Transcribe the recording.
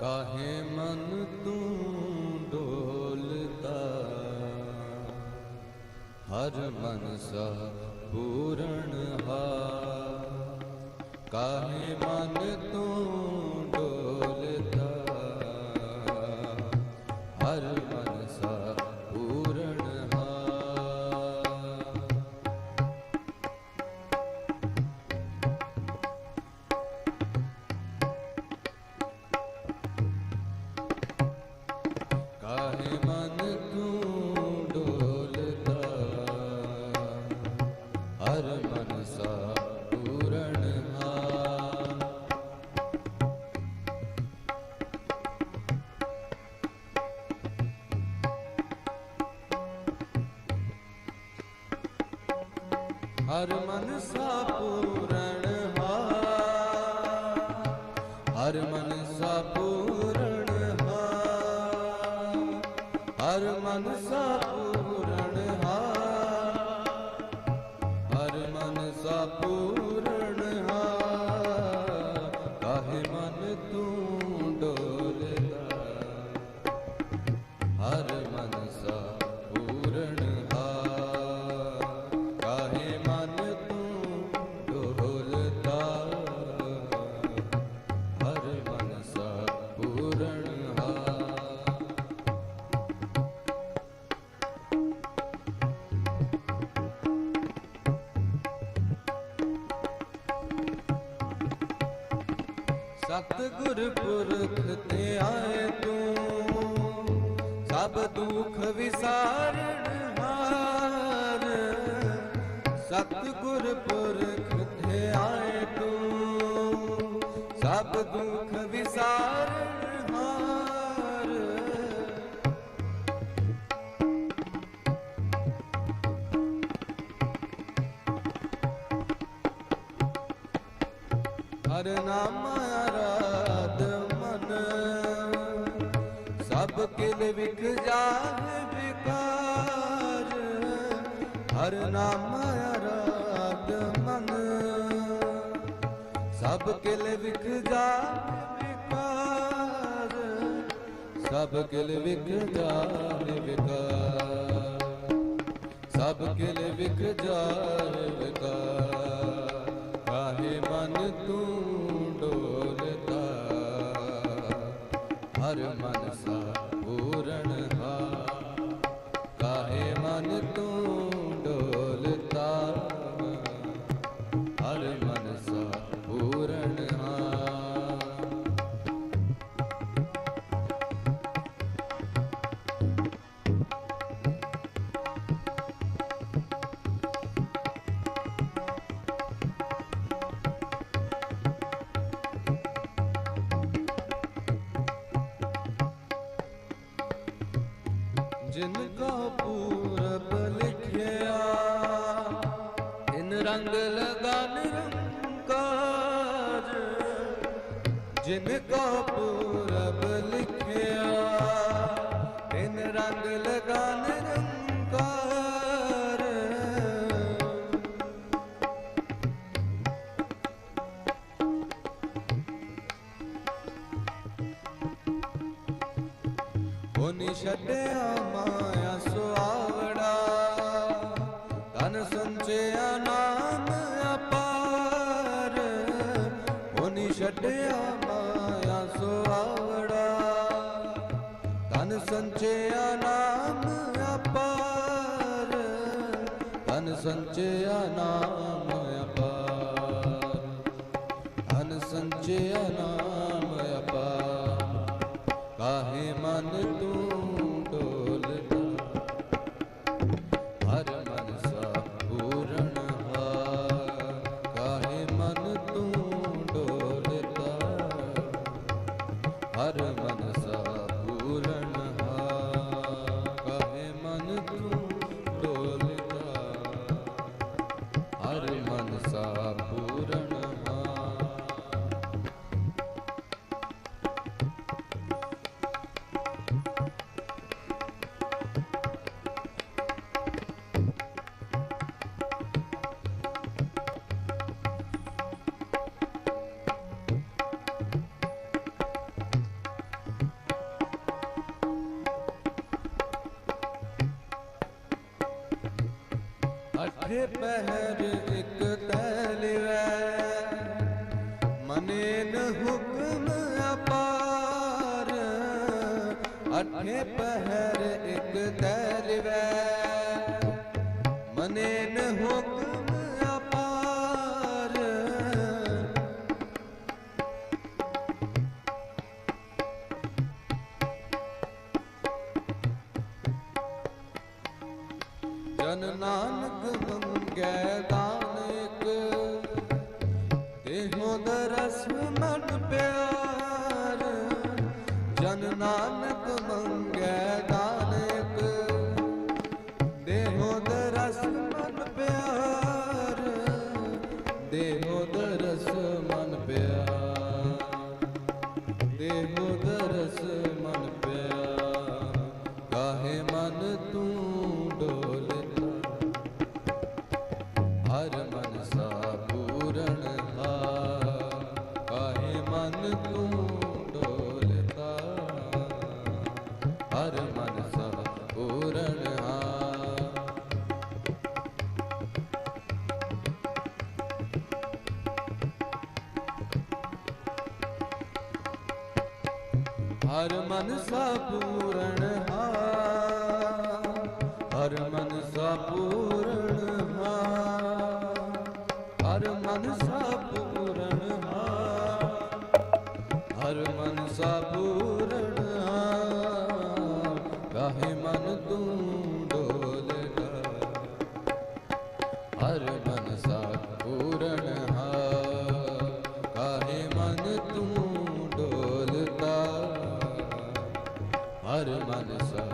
ਕਾਹੇ ਮਨ ਤੂੰ ਡੋਲਤਾ ਹਰ ਮਨ ਸਾ ਪੂਰਨ ਹਾ ਕਾਹੇ ਮਨ ਤੂੰ ਹਰ ਮਨ ਸਾ ਪੂਰਨ ਹਾ ਹਰ ਮਨ ਸਾ ਪੂਰਨ ਹਾ ਹਰ ਮਨ ਸਾ ਪੂਰਨ ਹਾ ਹਰ ਮਨ ਸਾ ਪੂਰਨ ਸਤਿਗੁਰ ਪੁਰਖ ਤੇ ਆਏ ਤੂੰ। ਸਭ ਦੁੱਖ ਵਿਸਾਰਣ ਹਾਰ। ਸਤਿਗੁਰ ਪੁਰਖ ਤੇ ਆਏ ਤੂੰ। ਸਭ ਦੁੱਖ ਵਿਸਾਰਣ ਹਾਰ। ਹਰ ਨਾਮ ਵਿਖ ਜਾਏ ਵਿਕਾਰ, ਹਰ ਨਾਮ ਆਰਾਧ ਮਨ। ਸਭ ਕਿਲ ਵਿਖ ਜਾਏ ਵਿਕਾਰ, ਸਭ ਕਿਲ ਵਿਖ ਜਾਏ ਵਿਕਾਰ। ਸਭ ਕਿਲ ਵਿਖ ਜਾਏ ਵਿਕਾਰ ਕਾਹੇ ਮਨ ਤੂੰ ਹਰ ਮਨ ਸਾ ਪੂਰਨ ਜਿਨ ਕਾ ਪੂਰਬ ਲਿਖਿਆ, ਇਨ ਰੰਗ ਲਗਾ ਨਿਰੰਕਾਰ। ਜਿਨ ਕਾ ਪੂਰਬ ਲਿਖਿਆ, ਇਨ ਰੰਗ ਲਗਾ ਨਿਰੰਕਾਰ। ਹੁਨੀ ਛੱਡਿਆ ਮਾਇਆ ਸੁਆਵੜਾ ਤਨ ਸੰਚਿਆ ਨਾਮ ਅਪਾਰ। ਹੁਨੀ ਛੱਡਿਆ ਮਾਇਆ ਸੁਆਵੜਾ ਤਨ ਸੰਚਿਆ ਨਾਮ ਅਪਾਰ। ਤਨ ਸੰਚਿਆ ਨਾਮ ਅਪਾਰ। ਧਨ ਸੰਚਿਆ ਨਾਮ ਅਪਾਰ। ਕਾਹੇ ਅਠੇ ਪਹਿਰ ਇਕ ਤੈਲਿਵੈ ਮਨੇ ਨ ਹੁਕਮ ਅਪਾਰ, ਅਠੇ ਪਹਿਰ ਇਕ ਤੈਲਿਵੈ ਮਨੇ ਨ ਹੁਕਮ ਜਨ ਨਾਨਕ ਮੰਗੈ ਦਾਨ ਇਕ। ਦੇਹੋ ਦਰਸ ਮਨ ਪਿਆਰ, ਜਨ ਨਾਨਕ ਮੰਗੈ ਦਾਨ ਇਕ। ਦੇਹੋ ਦਰਸ ਮਨ ਪਿਆਰ, ਦੇਹੋ ਦਰਸ ਮਨ ਪਿਆਰ। ਦੇਹੋ ਹਰ ਮਨ ਸਾ ਪੂਰਨ ਹਾ ਹਰ ਮਨ ਸਾ ਪੂਰਨ ਹਾ ਹਰ ਮਨ ਸਾ ਪੂਰਨ ਹਾ ਹਰ ਪੂਰਨ ਹਾ ਹਰ ਮਨ ਸਾ ਪੂਰਨ ਹਾ ਕਾਹੇ ਮਨ ਤੂੰ ਡੋਲਦਾ ਹਰ ਮਨ ਸਾ ਪੂਰਨ ਹਾ ਕਾਹੇ ਮਨ ਤੂੰ ਡੋਲਤਾ ਹਰ ਮਨ ਸਾ